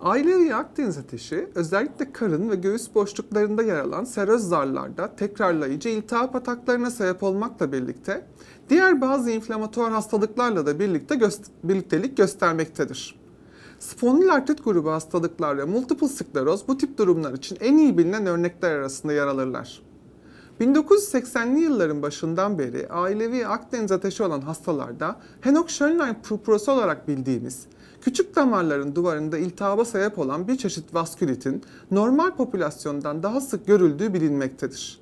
Ailevi Akdeniz ateşi özellikle karın ve göğüs boşluklarında yer alan seröz zarlarda tekrarlayıcı iltihap ataklarına sebep olmakla birlikte diğer bazı inflamatuar hastalıklarla da birlikte göst- birliktelik göstermektedir. Spondilartrit grubu hastalıklar ve multiple skleroz bu tip durumlar için en iyi bilinen örnekler arasında yer alırlar. 1980'li yılların başından beri ailevi Akdeniz ateşi olan hastalarda Henoch-Schönlein purpurası olarak bildiğimiz küçük damarların duvarında iltihaba sebep olan bir çeşit vaskülitin normal popülasyondan daha sık görüldüğü bilinmektedir.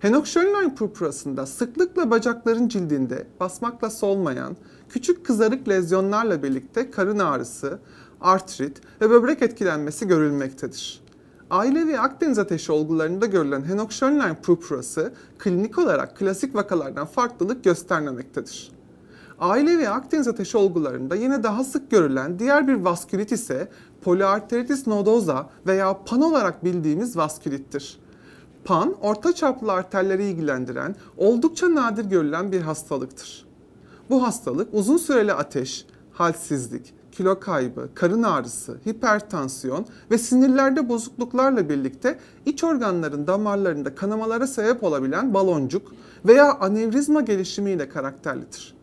Henoch-Schönlein purpurasında sıklıkla bacakların cildinde basmakla solmayan küçük kızarık lezyonlarla birlikte karın ağrısı, artrit ve böbrek etkilenmesi görülmektedir. Ailevi Akdeniz ateşi olgularında görülen Henoch-Schönlein purpurası klinik olarak klasik vakalardan farklılık göstermemektedir. Ailevi Akdeniz ateşi olgularında yine daha sık görülen diğer bir vaskülit ise poliarteritis nodosa veya PAN olarak bildiğimiz vaskülittir. PAN, orta çaplı arterleri ilgilendiren, oldukça nadir görülen bir hastalıktır. Bu hastalık uzun süreli ateş, halsizlik, kilo kaybı, karın ağrısı, hipertansiyon ve sinirlerde bozukluklarla birlikte iç organların damarlarında kanamalara sebep olabilen baloncuk veya anevrizma gelişimiyle karakterlidir.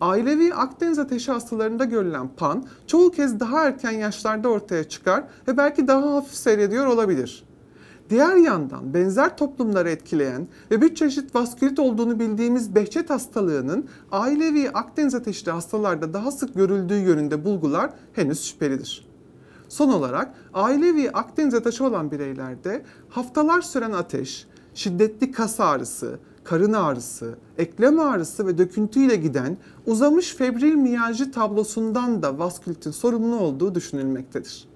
Ailevi Akdeniz ateşi hastalarında görülen pan çoğu kez daha erken yaşlarda ortaya çıkar ve belki daha hafif seyrediyor olabilir. Diğer yandan benzer toplumları etkileyen ve bir çeşit vaskülit olduğunu bildiğimiz Behçet hastalığının ailevi Akdeniz ateşli hastalarda daha sık görüldüğü yönünde bulgular henüz şüphelidir. Son olarak ailevi Akdeniz ateşi olan bireylerde haftalar süren ateş, şiddetli kas ağrısı, karın ağrısı, eklem ağrısı ve döküntüyle giden uzamış febril miyalji tablosundan da vaskülitin sorumlu olduğu düşünülmektedir.